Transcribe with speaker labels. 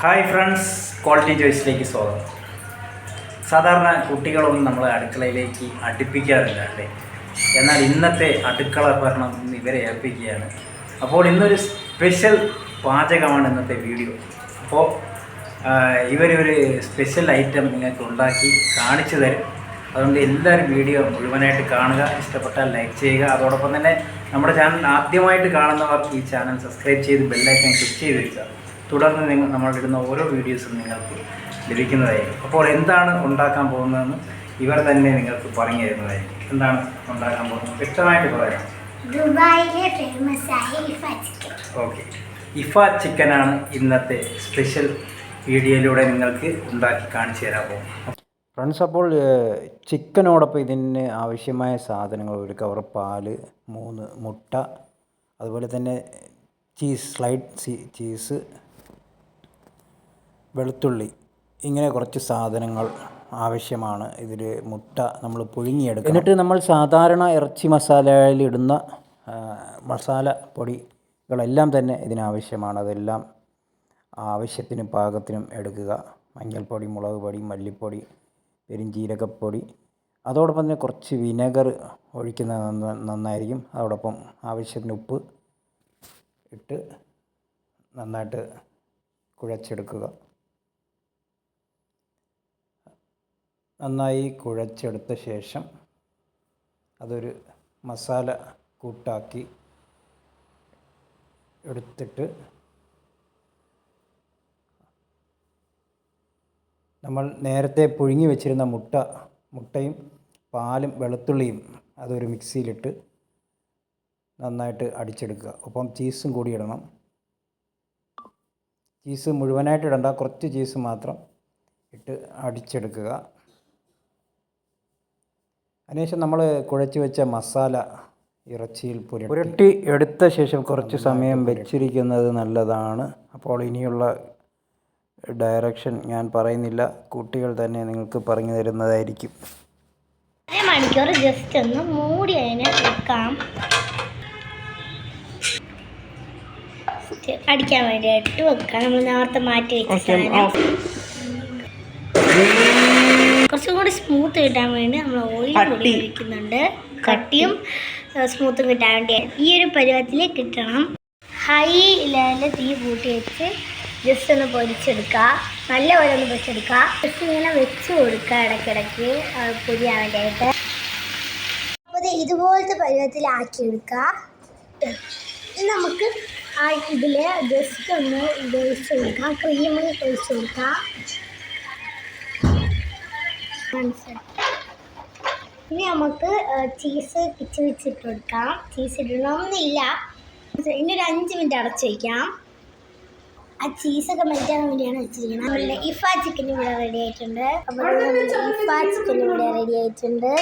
Speaker 1: Hi friends quality ചോയ്സിലേക്ക് സ്വാഗതം. സാധാരണ കുട്ടികളൊന്നും നമ്മൾ അടുക്കളയിലേക്ക് അടുപ്പിക്കാറില്ല അല്ലേ? എന്നാൽ ഇന്നത്തെ അടുക്കള ഭരണം ഇവരെ ഏൽപ്പിക്കുകയാണ്. അപ്പോൾ ഇന്നൊരു സ്പെഷ്യൽ പാചകമാണ് ഇന്നത്തെ വീഡിയോ അപ്പോൾ ഇവരൊരു സ്പെഷ്യൽ ഐറ്റം നിങ്ങൾക്ക് ഉണ്ടാക്കി കാണിച്ചു തരും. അതുകൊണ്ട് എല്ലാവരും വീഡിയോ മുഴുവനായിട്ട് കാണുക ഇഷ്ടപ്പെട്ടാൽ ലൈക്ക് ചെയ്യുക. അതോടൊപ്പം തന്നെ നമ്മുടെ ചാനൽ ആദ്യമായിട്ട് കാണുന്നവർ ഈ ചാനൽ സബ്സ്ക്രൈബ് ചെയ്ത് ബെല്ലൈക്കൻ ക്ലിക്ക് ചെയ്ത് വെക്കുക തുടർന്ന് നിങ്ങൾ നമ്മളിടുന്ന ഓരോ വീഡിയോസും നിങ്ങൾക്ക് ലഭിക്കുന്നതായിരിക്കും. അപ്പോൾ എന്താണ് ഉണ്ടാക്കാൻ പോകുന്നതെന്ന് ഇവർ തന്നെ നിങ്ങൾക്ക് പറഞ്ഞു തരുന്നതായിരിക്കും. എന്താണ് ഉണ്ടാക്കാൻ പോകുന്നത്? വ്യക്തമായിട്ട് പറയാം.
Speaker 2: ദുബായിലെ ഫേമസ് ആയ ഇഫ ചിക്കൻ
Speaker 1: ഓക്കെ. ഇഫ ചിക്കനാണ് ഇന്നത്തെ സ്പെഷ്യൽ വീഡിയോയിലൂടെ നിങ്ങൾക്ക് ഉണ്ടാക്കി കാണിച്ചു തരാൻ പോകും
Speaker 3: ഫ്രണ്ട്സ് അപ്പോൾ ചിക്കനോടൊപ്പം ഇതിന് ആവശ്യമായ സാധനങ്ങൾ ഒരു കവർ പാൽ മൂന്ന് മുട്ട അതുപോലെ തന്നെ ചീസ് സ്ലൈഡ് ചീസ് വെളുത്തുള്ളി. ഇങ്ങനെ കുറച്ച് സാധനങ്ങൾ ആവശ്യമാണ്. ഇതിൽ മുട്ട നമ്മൾ പുഴുങ്ങിയെടുക്കുക എന്നിട്ട് നമ്മൾ സാധാരണ ഇറച്ചി മസാലയിൽ ഇടുന്ന മസാല പൊടികളെല്ലാം തന്നെ ഇതിനാവശ്യമാണ്. അതെല്ലാം ആവശ്യത്തിന് പാകത്തിനും എടുക്കുക. മഞ്ഞൾപ്പൊടി മുളക് പൊടി മല്ലിപ്പൊടി പെരിഞ്ചീരകപ്പൊടി. അതോടൊപ്പം തന്നെ കുറച്ച് വിനെഗർ ഒഴിക്കുന്നത് നന്ന- നന്നായിരിക്കും. അതോടൊപ്പം ആവശ്യത്തിന് ഉപ്പ് ഇട്ട് നന്നായിട്ട് കുഴച്ചെടുക്കുക. നന്നായി കുഴച്ചെടുത്ത ശേഷം അതൊരു മസാല കൂട്ടാക്കി എടുത്തിട്ട് നമ്മൾ നേരത്തെ പുഴുങ്ങി വെച്ചിരുന്ന മുട്ട മുട്ടയും പാലും വെളുത്തുള്ളിയും അതൊരു മിക്സിയിലിട്ട് നന്നായിട്ട് അടിച്ചെടുക്കുക. ഒപ്പം ചീസും കൂടി ഇടണം. ചീസ് മുഴുവനായിട്ട് ഇടണ്ട കുറച്ച് ചീസ് മാത്രം ഇട്ട് അടിച്ചെടുക്കുക. അതിനുശേഷം നമ്മൾ കുഴച്ച് വെച്ച മസാല ഇറച്ചിയിൽ പുരട്ടി. പുരട്ടി എടുത്ത ശേഷം കുറച്ച് സമയം വെച്ചിരിക്കുന്നത് നല്ലതാണ്. അപ്പോൾ ഇനിയുള്ള ഡയറക്ഷൻ ഞാൻ പറയുന്നില്ല. കുട്ടികൾ തന്നെ നിങ്ങൾക്ക് പറഞ്ഞു തരുന്നതായിരിക്കും.
Speaker 2: മണിക്കൂർ ജസ്റ്റ് ഒന്ന് മൂടി അതിനെ വെക്കാം. അടിക്കാൻ വേണ്ടിയിട്ട് വെക്കാം. നമ്മൾ നേരത്തെ മാറ്റി വെക്കാം കുറച്ചും കൂടി സ്മൂത്ത് കിട്ടാൻ വേണ്ടി നമ്മൾ ഓയിൽ കൂടി ഒഴിക്കുന്നുണ്ട് കട്ടിയും സ്മൂത്തും കിട്ടാൻ വേണ്ടി ഈ ഒരു പരുവത്തിൽ കിട്ടണം. ഹൈ ലെവലിൽ തീ കൂട്ടി വെച്ച് ജസ്റ്റ് ഒന്ന് പൊരിച്ചെടുക്കുക. നല്ല പോലെ ഒന്ന് പൊരിച്ചെടുക്കുക. ജസ്റ്റ് ഇങ്ങനെ വെച്ച് കൊടുക്കുക ഇടയ്ക്കിടയ്ക്ക് പൊരിയാൻ വേണ്ടിയിട്ട് അപ്പോൾ ഇത് ഇതുപോലത്തെ പരുവത്തിലാക്കി എടുക്കുക. നമുക്ക് ആ ഇതിൽ ജസ്റ്റ് ഒന്ന് ഇത് ഒഴിച്ച് കൊടുക്കാം ക്രീം ഒഴിച്ച് കൊടുക്കാം ഇനി നമുക്ക് ചീസ് പിച്ച് വെച്ചിട്ട് കൊടുക്കാം. ചീസ് ഇടണമെന്നില്ല ഇനി ഒരു അഞ്ച് മിനിറ്റ് അടച്ചു വയ്ക്കാം ആ ചീസൊക്കെ മെൽറ്റാൻ വേണ്ടിയാണ് വെച്ചിരിക്കുന്നത്. ഇഫ ചിക്കൻ ഇവിടെ റെഡി ആയിട്ടുണ്ട്. അപ്പോൾ ഇഫ ചിക്കൻ ഇവിടെ റെഡി ആയിട്ടുണ്ട്.